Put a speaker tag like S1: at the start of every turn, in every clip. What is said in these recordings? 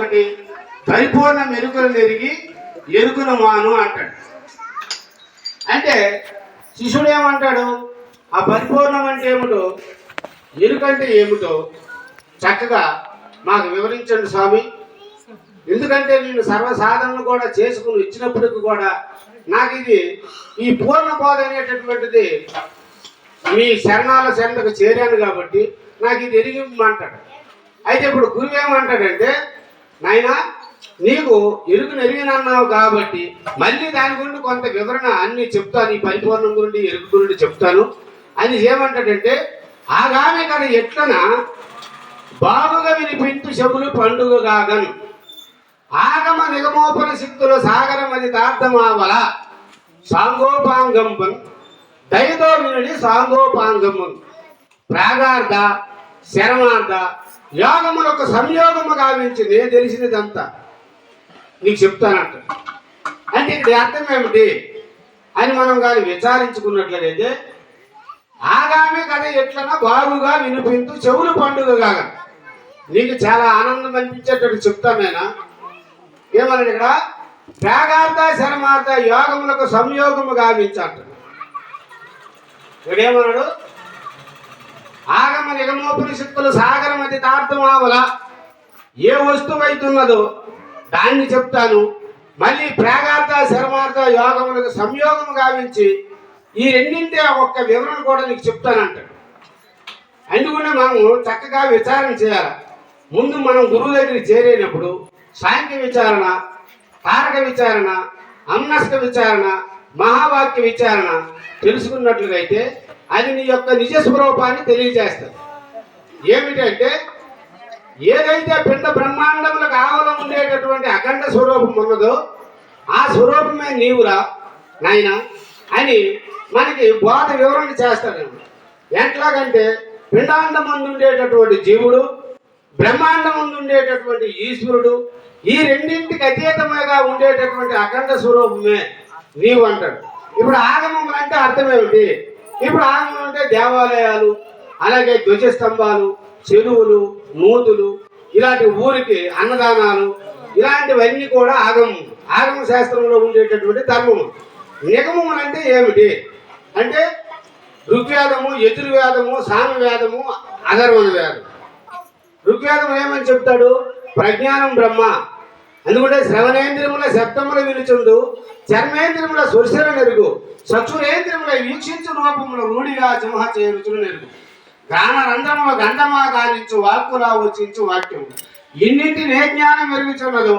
S1: ఒకటి పరిపూర్ణ మెరుగులు ఎరిగి ఎరుకును మాను అంటాడు. అంటే శిష్యుడు ఏమంటాడు? ఆ పరిపూర్ణం అంటే ఏమిటో ఎరుకంటే ఏమిటో చక్కగా మాకు వివరించండి స్వామి. ఎందుకంటే నేను సర్వసాధనలు కూడా చేసుకుని ఇచ్చినప్పటికి కూడా నాకు ఇది ఈ పూర్ణ బోధ అనేటటువంటిది మీ శరణాల శరణకు చేరాను కాబట్టి నాకు ఇది ఎరిగిమ్మంటాడు అయితే ఇప్పుడు గురువు ఏమంటాడంటే నాయనా నీకు ఎరుకు నెరిగినన్నావు కాబట్టి మళ్ళీ దాని గురించి కొంత వివరణ అన్ని చెప్తాను ఈ పరిపూర్ణం గురించి ఎరుగు గురించి చెప్తాను. అని ఏమంటాడంటే ఆగామి కదా ఎట్లన? బాగుగా వినిపించు చెవులు పండుగ కాగన్ ఆగమ నిగమోపన శక్తులు అది తార్థమావల సాంగోపాంగంబన్ దయతో వినుడి సాంగోపాంగమున్ ప్రాగార్థ శరమార్థ యోగములకు సంయోగము గావించింది. తెలిసినదంతా? నీకు చెప్తానంట. అంటే ఇక్కడ అర్థం ఏమిటి? అని మనం కానీ విచారించుకున్నట్లయితే ఆగామి కథ ఎట్లనా బాగుగా వినిపించు చెవులు పండుగ కాగా. నీకు చాలా ఆనందం అనిపించేటట్టు చెప్తాను నేను? ఏమన్నాడు ఇక్కడ? త్యాగార్థ శరమార్థ యోగములకు సంయోగము గావించంట. ఇక్కడ ఏమన్నాడు? ఆగమ నిగమోపనిషత్తులు సాగరమతి తార్థమావల. ఏ వస్తువు అవుతున్నదో దాన్ని చెప్తాను. మళ్ళీ ప్రాగార్థ శర్మార్థ యోగములకు సంయోగం గావించి ఈ రెండింటి ఒక్క వివరణ కూడా నీకు చెప్తానంటాడు. అందుకనే మనము చక్కగా విచారణ చేయాలి. ముందు మనం గురువు దగ్గరికి చేరేటప్పుడు సాంఖ్య విచారణ తారక విచారణ అమ్నస్క విచారణ మహావాక్య విచారణ తెలుసుకున్నట్లుగైతే అని అది నీ యొక్క నిజ స్వరూపాన్ని తెలియజేస్తుంది. ఏమిటంటే ఏదైతే పిండ బ్రహ్మాండములకు ఆవలం ఉండేటటువంటి అఖండ స్వరూపం ఉన్నదో ఆ స్వరూపమే నీవురా నాయన అని మనకి బోధ వివరణ చేస్తాడు ఎట్లాగంటే పిండాండం ముందు ఉండేటటువంటి జీవుడు బ్రహ్మాండం ముందు ఉండేటటువంటి ఈశ్వరుడు ఈ రెండింటికి అతీతముగా ఉండేటటువంటి అఖండ స్వరూపమే నీవు అంటాడు. ఇప్పుడు ఆగమం అంటే అర్థం ఏమిటి? ఇప్పుడు ఆగమం అంటే దేవాలయాలు అలాగే ధ్వజస్తంభాలు చెరువులు నూతులు ఇలాంటి ఊరికి అన్నదానాలు ఇలాంటివన్నీ కూడా ఆగమం ఆగమ శాస్త్రంలో ఉండేటటువంటి ధర్మము. నిగమములు అంటే ఏమిటి? అంటే ఋగ్వేదము యజుర్వేదము సామవేదము అధర్వణ వేదం ఋగ్వేదం ఏమని చెప్తాడు? ప్రజ్ఞానం బ్రహ్మ. ఎందుకంటే శ్రవణేంద్రియముల శబ్దముల విలుచుండు చర్మేంద్రియముల సురసర నెరుగు. చక్షురేంద్రియముల వీక్షించు రూపములు రూఢిగా సింహ చేరుచులు నెరుగు గాన రంధ్రముల గంధమా గాలించు వాక్కులా వచ్చించు వాక్యం ఇన్నింటిని ఏ జ్ఞానం మెరుగుచున్నదో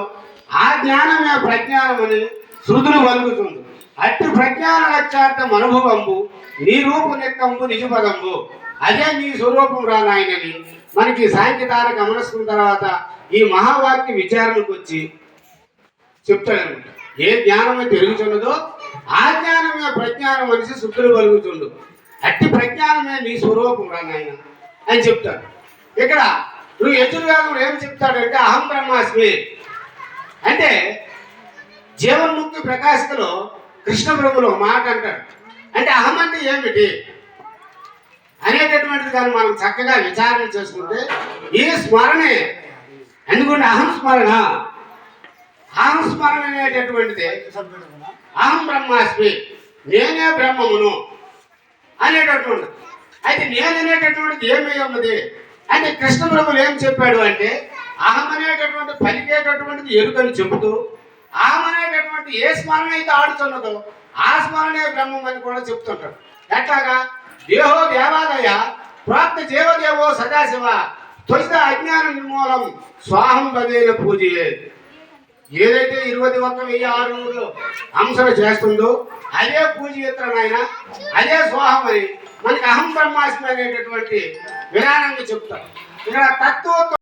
S1: ఆ జ్ఞానమే ప్రజ్ఞానమని శృతులు వలుగుతుంది. అట్టి ప్రజ్ఞాన లక్ష్యార్థం అనుభవంబు నీ రూపు నిక్కంబు నిజపదంబు. అదే నీ స్వరూపం రా నాయనని మనకి సాంకేతార గమనిస్తున్న తర్వాత ఈ మహావాక్య విచారణకు వచ్చి చెప్తాడు ఏ జ్ఞానమే పెరుగుతున్నదో ఆజ్ఞానమే ప్రజ్ఞానం మనిషి శుద్ధుడు కలుగుతుండు. అట్టి ప్రజ్ఞానమే నీ స్వరూపం రా నాయన అని చెప్తాడు. ఇక్కడ నువ్వు ఎదురువేగం ఏం చెప్తాడంటే అహం బ్రహ్మాస్మి. అంటే జీవన్ముక్తి ప్రకాశికలో కృష్ణ ప్రభులు మాట అంటాడు అంటే అహం అంటే ఏమిటి? అనేటటువంటిది కానీ మనం చక్కగా విచారణ చేసుకుంటే ఈ స్మరణే ఎందుకంటే అహం స్మరణ. అహం స్మరణ అనేటటువంటిది అహం బ్రహ్మాస్మి నేనే బ్రహ్మమును అనేటటువంటి. అయితే నేననేటటువంటిది ఏమై ఉన్నది? అయితే కృష్ణ ప్రభులు ఏం చెప్పాడు అంటే అహం అనేటటువంటి పలికేటటువంటిది ఎరుకని చెబుతూ అహం అనేటటువంటి ఏ స్మరణ అయితే ఆడుతున్నదో ఆ స్మరణే బ్రహ్మం అని కూడా చెప్తుంటాడు. ఎట్లాగా? దేహో దేవాలయ ప్రాప్త జీవదేవో సదాశివ త్వరిత అజ్ఞాన నిర్మూలం స్వాహం బదేన పూజయే. ఏదైతే ఇరవై ఒక్క వెయ్యి ఆరు నూరులో అంశలు చేస్తుందో అదే పూజ ఇతర అదే స్వాహం అని మనకి అహం బ్రహ్మాస్మి అనేటటువంటి విధానాన్ని చెప్తారు ఇక్కడ తత్వ